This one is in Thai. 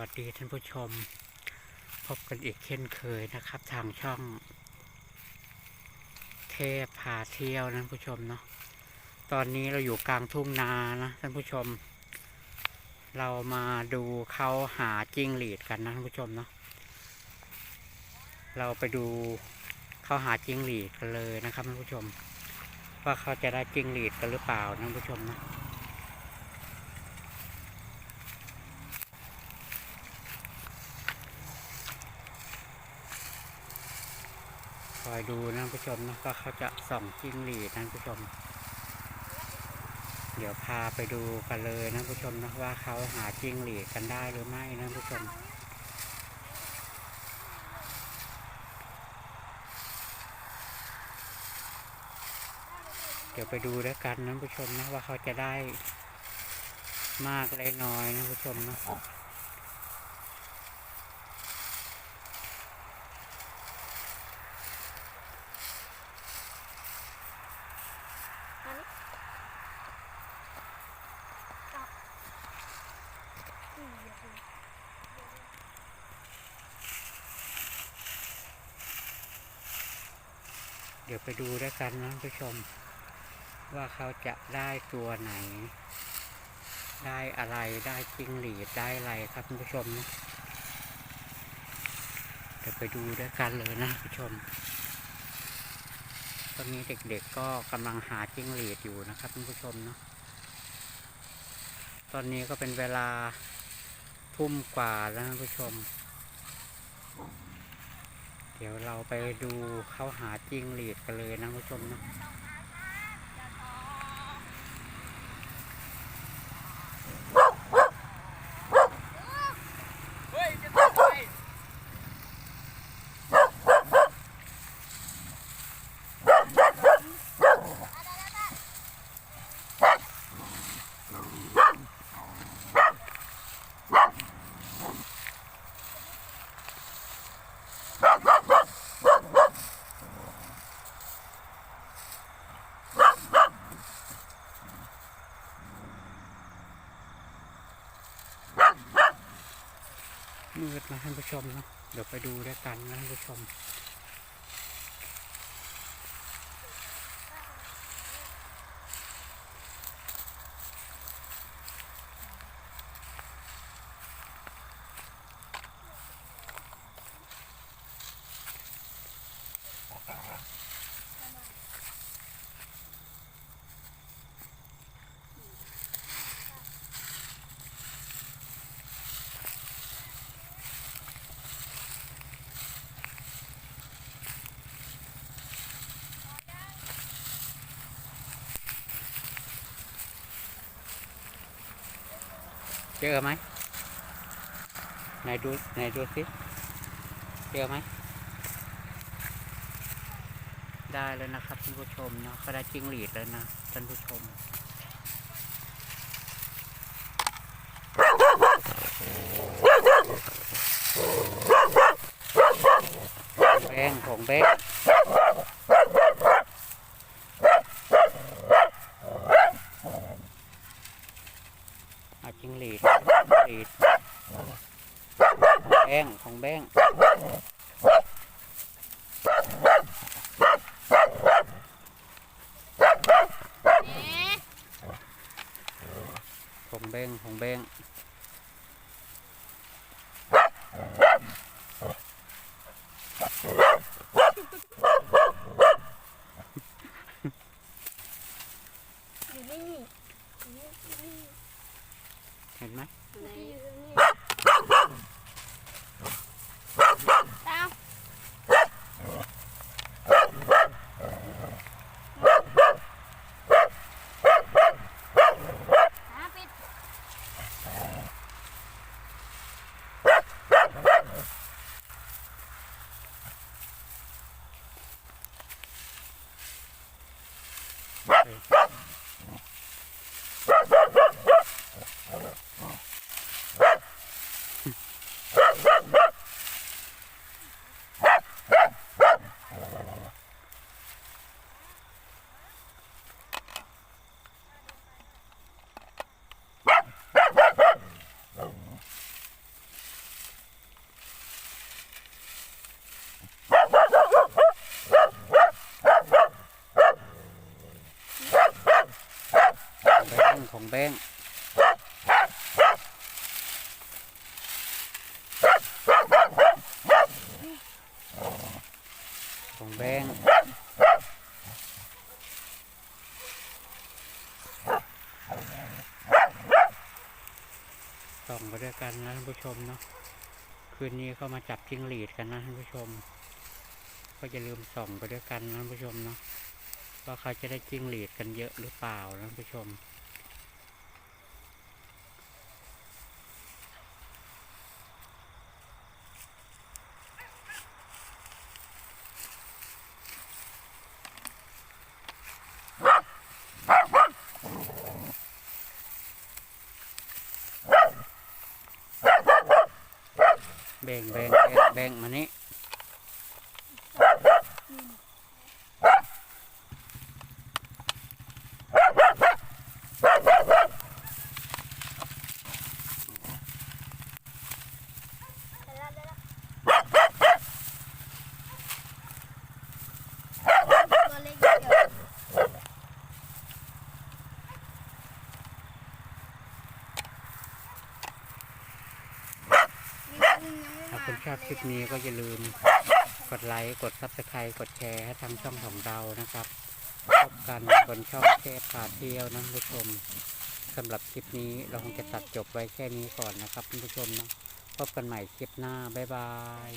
วัสดีท่านผู้ชม พบกันอีกเช่นเคยนะครับ ทางช่อง เทพพาเที่ยวนะท่านผู้ชมเนาะตอนนี้เราอยู่กลางทุ่งนานะท่านผู้ชม เรามาดูเขาหาจิ้งหรีดกันนะท่านผู้ชมเนาะเราไปดูเขาหาจิ้งหรีดกันเลยนะครับท่านผู้ชม ว่าเขาจะได้จิ้งหรีดกันหรือเปล่านะท่านผู้ชมเนาะ คอยดูนะผู้ชมนะว่าเขาจะส่องจิ้งหรีดนะผู้ชม เดี๋ยวพาไปดูกันเลยนะผู้ชมนะว่าเขาหาจิ้งหรีดกันได้หรือไม่นะผู้ชมเดี๋ยวไปดูด้วกันนะผู้ชมนะว่าเขาจะได้มากได้น้อยนะผู้ชมนะ อันนี้อะอืมเดี๋ยวดู เดี๋ยวไปดูด้วยกันนะท่านผู้ชม ว่าเขาจะได้ตัวไหน ได้อะไรได้จิ้งหรีดได้อะไรครับท่านผู้ชมนะเดี๋ยวไปดูด้วยกันเลยนะท่านผู้ชมตอนนี้เด็กๆก็กำลังหาจิ้งหรีดอยู่นะครับท่านผู้ชมเนาะ ตอนนี้ก็เป็นเวลาทุ่มกว่าแล้วท่านผู้ชม ดี๋ยวเราไปดูเขาหาจิ้งหรีดกันเลยนะผู้ชมนะ มืดนะท่านผู้ชมเนาะเดี๋ยวไปดูด้วยกันนะท่านผู้ชม จอไหมไหนดูไหนดูสิเจอไหมได้แล้วนะครับท่านผู้ชมเนาะเขาได้จิ้งหรีดแล้วนะท่านผู้ชมแบงของแบงอาจิ้งหรีดหรีดแบงของแบงเอ๊ะของแบงของแบงอยู่นี่อยู่นี่อยู่นี่เห็นไหม ฟ ของแบงค์ของแบงค์ส่องไปด้วยกันนะท่านผู้ชมเนาะคืนนี้ก็มาจับจิ้งหรีดกันนะท่านผู้ชม ก็อย่าลืมส่องไปด้วยกันนะท่านผู้ชมเนาะว่าเขาจะได้จิ้งหรีดกันเยอะหรือเปล่านะท่านผู้ชม แบ่งแบ่งแบ่งแบ่งมานี่ ได้ละได้ละตัวเล็กเดียวมีตัว หนึ่งยังไม่ถ้ามาคุณชอบคลิปนี้ก็อย่าลืมกดไลค์กดซับสไครต์กดแชร์ให้ทางช่องของเรานะครับพบกันบนช่องเทพพาเที่ยวนะท่านผู้ชมสำหรับคลิปนี้เราคงจะตัดจบไว้แค่นี้ก่อนนะครับท่านผู้ชมนะพบกันใหม่คลิปหน้า บ๊ายบาย